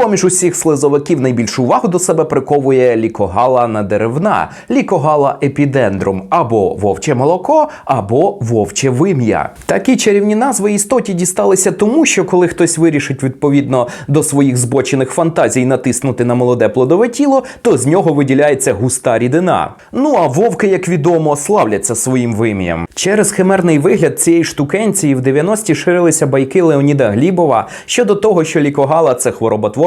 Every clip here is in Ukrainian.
З-поміж усіх слизовиків найбільшу увагу до себе приковує лікогала надеревна, лікогала епідендрум або вовче молоко, або вовче вим'я. Такі чарівні назви істоті дісталися тому, що коли хтось вирішить відповідно до своїх збочених фантазій натиснути на молоде плодове тіло, то з нього виділяється густа рідина. Ну а вовки, як відомо, славляться своїм вим'ям. Через химерний вигляд цієї штукенції в 90-ті ширилися байки Леоніда Глібова щодо того, що лікогала це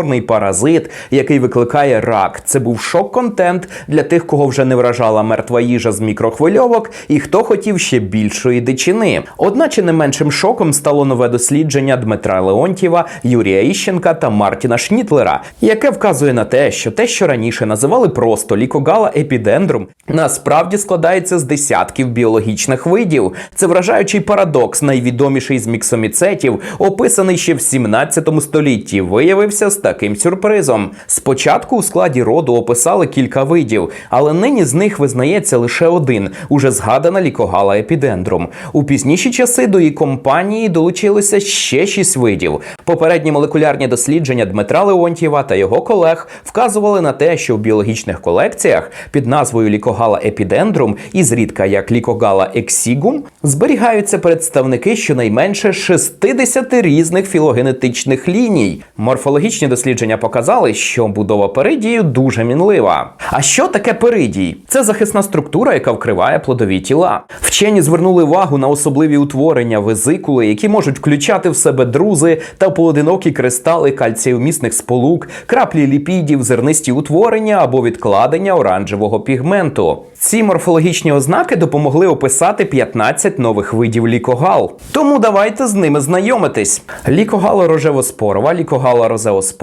хвороботворний паразит, який викликає рак. Це був шок-контент для тих, кого вже не вражала мертва їжа з мікрохвильовок, і хто хотів ще більшої дичини. Одначе не меншим шоком стало нове дослідження Дмитра Леонтьєва, Юрія Іщенка та Мартіна Шнітлера, яке вказує на те, що те, що раніше називали просто лікогала епідендрум, насправді складається з десятків біологічних видів. Це вражаючий парадокс, найвідоміший з міксоміцетів, описаний ще в 17 столітті, виявився таким сюрпризом. Спочатку у складі роду описали кілька видів, але нині з них визнається лише один уже згадана лікогала епідендрум. У пізніші часи до її компанії долучилося ще шість видів. Попередні молекулярні дослідження Дмитра Леонтьєва та його колег вказували на те, що в біологічних колекціях під назвою лікогала епідендрум і зрідка як лікогала ексігум зберігаються представники щонайменше 60 різних філогенетичних ліній. Морфологічні дослідження показали, що будова перидію дуже мінлива. А що таке перидій? Це захисна структура, яка вкриває плодові тіла. Вчені звернули увагу на особливі утворення везикули, які можуть включати в себе друзи та поодинокі кристали кальцієвмісних сполук, краплі ліпідів, зернисті утворення або відкладення оранжевого пігменту. Ці морфологічні ознаки допомогли описати 15 нових видів лікогал. Тому давайте з ними знайомитись. Лікогала рожевоспорова, лікогала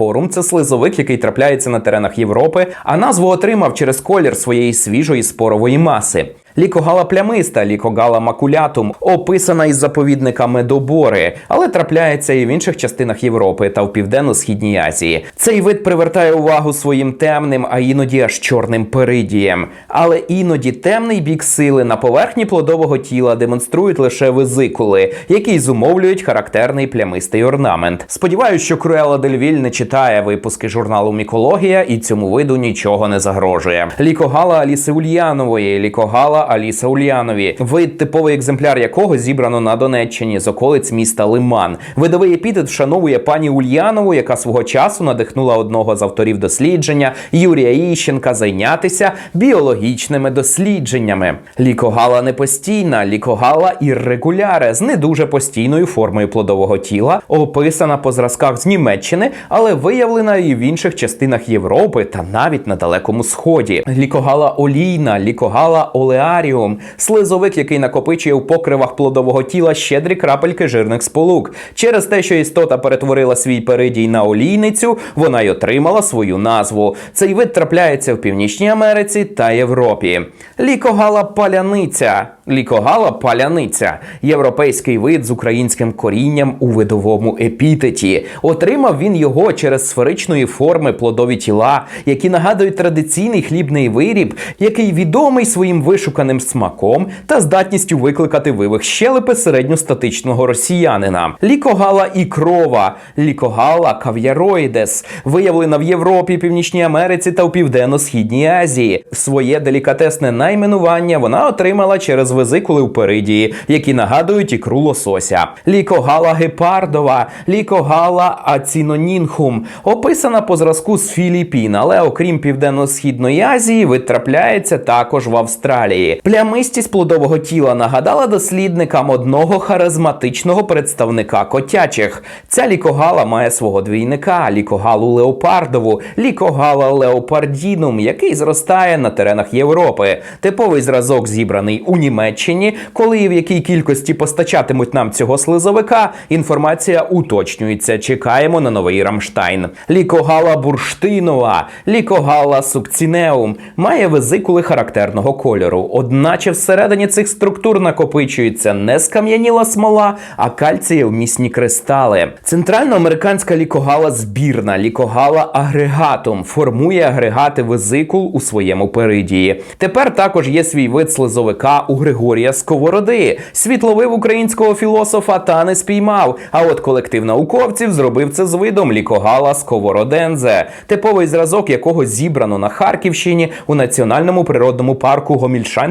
розеоспорум це слизовик, який трапляється на теренах Європи, а назву отримав через колір своєї свіжої спорової маси. Лікогала плямиста, лікогала макулятум, описана із заповідника медобори, але трапляється і в інших частинах Європи та в південно-східній Азії. Цей вид привертає увагу своїм темним, а іноді аж чорним перидієм. Але іноді темний бік сили на поверхні плодового тіла демонструють лише визикули, які зумовлюють характерний плямистий орнамент. Сподіваюсь, що Круела Дельвіль не читає випуски журналу Мікологія і цьому виду нічого не загрожує. Лікогала Аліси Ульянової, лікогала Аліса Ульянові, вид типовий екземпляр якого зібрано на Донеччині з околиць міста Лиман. Видовий епітет вшановує пані Ульянову, яка свого часу надихнула одного з авторів дослідження Юрія Іщенка зайнятися біологічними дослідженнями. Лікогала не постійна, лікогала іррегуляре з не дуже постійною формою плодового тіла, описана по зразках з Німеччини, але виявлена і в інших частинах Європи та навіть на далекому сході. Лікогала олійна, лікогала олеаріум, слизовик, який накопичує у покривах плодового тіла щедрі крапельки жирних сполук. Через те, що істота перетворила свій перидій на олійницю, вона й отримала свою назву. Цей вид трапляється в Північній Америці та Європі. Лікогала паляниця. Лікогала паляниця європейський вид з українським корінням у видовому епітеті. Отримав він його через сферичної форми плодові тіла, які нагадують традиційний хлібний виріб, який відомий своїм вишуканим смаком та здатністю викликати вивих щелепи середньостатичного росіянина. Лікогала ікрова, лікогала кав'яроїдес, виявлена в Європі, Північній Америці та у Південно-Східній Азії. Своє делікатесне найменування вона отримала через везикули в перидії, які нагадують ікру лосося. Лікогала гепардова, лікогала ацінонінхум, описана по зразку з Філіппін, але окрім Південно-Східної Азії, вид трапляється також в Австралії. Плямистість плодового тіла нагадала дослідникам одного харизматичного представника котячих. Ця лікогала має свого двійника, лікогалу леопардову, лікогала леопардінум, який зростає на теренах Європи. Типовий зразок зібраний у Німеччині. Коли і в якій кількості постачатимуть нам цього слизовика, інформація уточнюється. Чекаємо на новий Рамштайн. Лікогала бурштинова, лікогала сукцінеум має везикули характерного кольору. Одначе всередині цих структур накопичується не скам'яніла смола, а кальцієвмісні кристали. Центральноамериканська лікогала збірна, лікогала агрегатум, формує агрегати везикул у своєму перидії. Тепер також є свій вид слизовика у Григорія Сковороди. Світ ловив українського філософа та не спіймав. А от колектив науковців зробив це з видом лікогала Сковородензе, типовий зразок якого зібрано на Харківщині у національному природному парку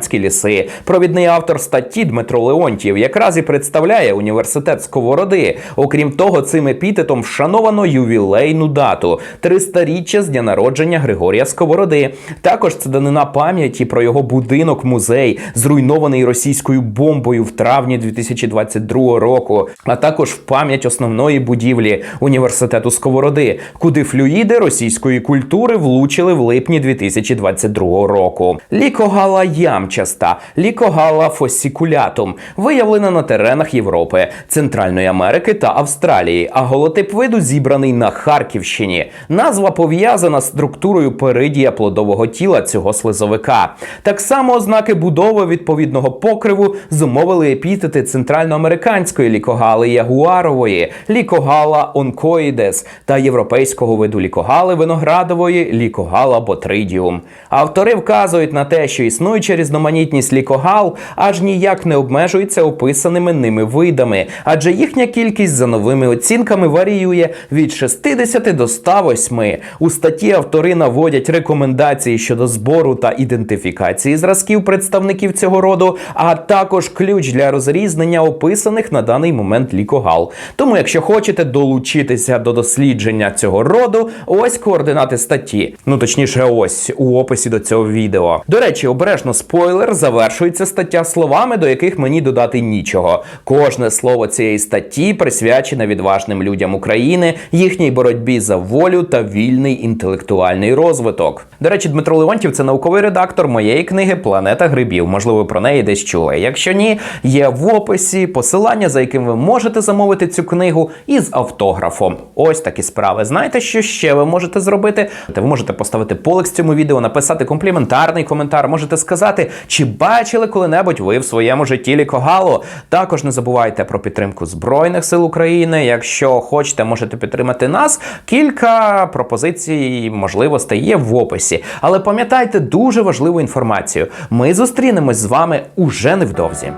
Гомільшанські ліси. Провідний автор статті Дмитро Леонтів якраз і представляє університет Сковороди. Окрім того, цим епітетом вшановано ювілейну дату 300-річчя з дня народження Григорія Сковороди. Також це данина пам'яті про його будинок музей, зруйнований російською бомбою в травні 2022 року, а також в пам'ять основної будівлі університету Сковороди, куди флюїди російської культури влучили в липні 2022 року. Лікогала ямчаста, лікогала фосікулятум, виявлена на теренах Європи, Центральної Америки та Австралії. А голотип виду зібраний на Харківщині. Назва пов'язана з структурою перидія плодового тіла цього слизовика. Так само ознаки будови відповідного покриву зумовили епітети центральноамериканської лікогали ягуарової, лікогала онкоїдес та європейського виду лікогали виноградової лікогала ботридіум. Автори вказують на те, що існуюча різноманітність лікогал аж ніяк не обмежується описаними ними видами, адже їхня кількість за новими оцінками варіює від 60 до 108. У статті автори наводять рекомендації щодо збору та ідентифікації зразків представників цього роду, а також ключ для розрізнення описаних на даний момент лікогал. Тому, якщо хочете долучитися до дослідження цього роду, ось координати статті. Ну точніше, ось у описі до цього відео. До речі, обережно спойлер завершується стаття словами, до яких мені додати нічого. Кожне слово цієї статті присвячене відважним людям України, їхній боротьбі за волю та вільний інтелектуальний розвиток. До речі, Дмитро Леонтів це науковий редактор моєї книги Планета грибів. Можливо, про неї десь чули. Якщо ні, є в описі посилання, за яким ви можете замовити цю книгу із автографом. Ось такі справи. Знаєте, що ще ви можете зробити? Ви можете поставити полекс цьому відео, написати компліментарний коментар. Можете сказати, чи бачили коли-небудь ви в своєму житті лікогало. Також не забувайте про підтримку Збройних сил України. Якщо хочете, можете підтримати нас. Кілька пропозицій, можливостей є в описі. Але пам'ятайте дуже важливу інформацію: ми зустрінемось з вами уже невдовзі.